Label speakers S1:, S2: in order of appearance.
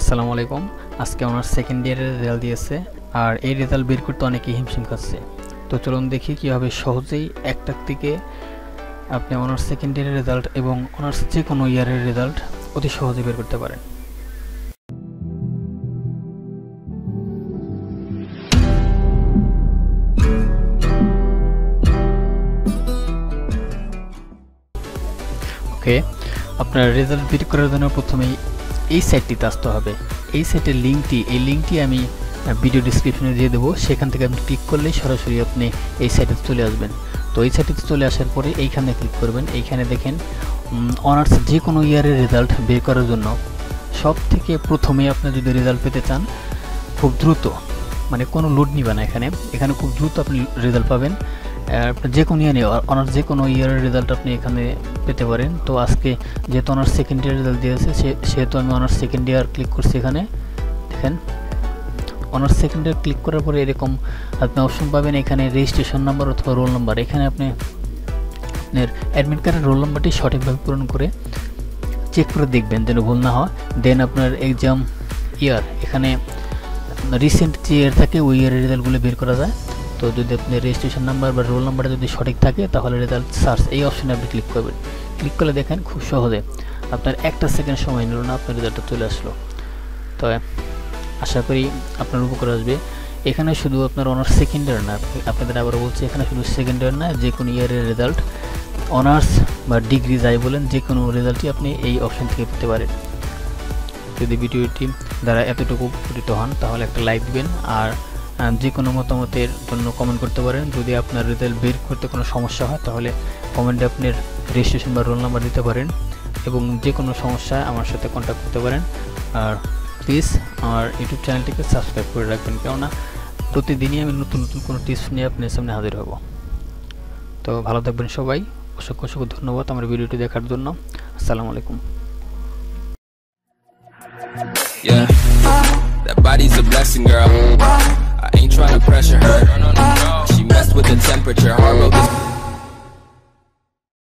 S1: আসসালামু আলাইকুম। আজকে ওনার সেকেন্ড ইয়ারের রেজাল্ট দিয়েছে আর এই রেজাল্ট বের করতে অনেকেই হিমশিম খাচ্ছে। তো চলুন দেখি কীভাবে সহজেই একটার থেকে আপনি অনার্স সেকেন্ড ইয়ারের রেজাল্ট এবং অনার্স যে কোনো ইয়ারের রেজাল্ট অতি সহজে বের করতে পারেন। ওকে আপনার রেজাল্ট বের করার জন্য প্রথমেই এই সাইটটিতে আসতে হবে। এই সাইটের লিঙ্কটি এই লিঙ্কটি আমি ভিডিও ডিসক্রিপশনে দিয়ে দেবো। সেখান থেকে আপনি ক্লিক করলেই সরাসরি আপনি এই সাইটে চলে আসবেন। তো এই সাইটে চলে আসার পরে এইখানে ক্লিক করবেন। এইখানে দেখেন অনার্স যে কোনো ইয়ারের রেজাল্ট বের করার জন্য সব থেকে প্রথমে আপনি যদি রেজাল্ট পেতে চান, খুব দ্রুত মানে কোনো লোড নিবে না এখানে। এখানে খুব দ্রুত আপনি রেজাল্ট পাবেন। যে কোনো ইয়ারে অনার্স যে কোনো ইয়ারের রেজাল্ট আপনি এখানে পেতে পারেন। তো আজকে যেহেতু অনার্স সেকেন্ড ইয়ার রেজাল্ট দিয়েছে সেহেতু আমি অনার্স সেকেন্ড ইয়ার ক্লিক করছি এখানে। দেখেন অনার্স সেকেন্ড ইয়ার ক্লিক করার পরে এরকম আপনি অপশন পাবেন এখানে রেজিস্ট্রেশন নাম্বার অথবা রোল নাম্বার এখানে আপনি আপনার অ্যাডমিট কার্ডের রোল নাম্বারটি সঠিকভাবে পূরণ করে চেক করে দেখবেন যেন ভুল না হয়। দেন আপনার এক্সাম ইয়ার এখানে রিসেন্ট যে ইয়ার থাকে, ওই ইয়ারের রেজাল্টগুলো বের করা যায়। তো যদি আপনি রেজিস্ট্রেশন নাম্বার বা রোল নাম্বারটা যদি সঠিক থাকে, তাহলে রেজাল্ট সার্চ এই অপশানে আপনি ক্লিক করবেন। ক্লিক করলে দেখেন খুব সহজে আপনার একটা সেকেন্ড সময় নিল না, আপনার রেজাল্টটা চলে আসলো। তো, আশা করি আপনার উপকার আসবে। এখানে শুধু আপনার অনার্স সেকেন্ড ইয়ার না আপনাদের আবার বলছি, এখানে শুধু সেকেন্ড ইয়ার না, যে কোনো ইয়ারের রেজাল্ট অনার্স বা ডিগ্রি যাই বলেন, যে কোনো রেজাল্টই আপনি এই অপশান থেকে পেতে পারেন। যদি ভিডিওটি দ্বারা এতটুকু উপকৃত হন, তাহলে একটা লাইক দিবেন, আর যে কোনো মতামতের জন্য কমেন্ট করতে পারেন। যদি আপনার রেজাল্ট বের করতে কোনো সমস্যা হয় তাহলে কমেন্টে আপনার রেজিস্ট্রেশন বা রোল নাম্বার দিতে পারেন এবং যে কোনো সমস্যায় আমার সাথে কন্ট্যাক্ট করতে পারেন। আর প্লিজ আমার ইউটিউব চ্যানেলটিকে সাবস্ক্রাইব করে রাখবেন। কেননা প্রতিদিনই আমি নতুন নতুন কোনো টিপস নিয়ে আপনার সামনে হাজির হব। তো ভালো থাকবেন সবাই। অসংখ্য অসংখ্য ধন্যবাদ আমার ভিডিওটি দেখার জন্য। আসসালামু আলাইকুম।
S2: Yeah, that body's a blessing, girl. ain't trying to pressure her.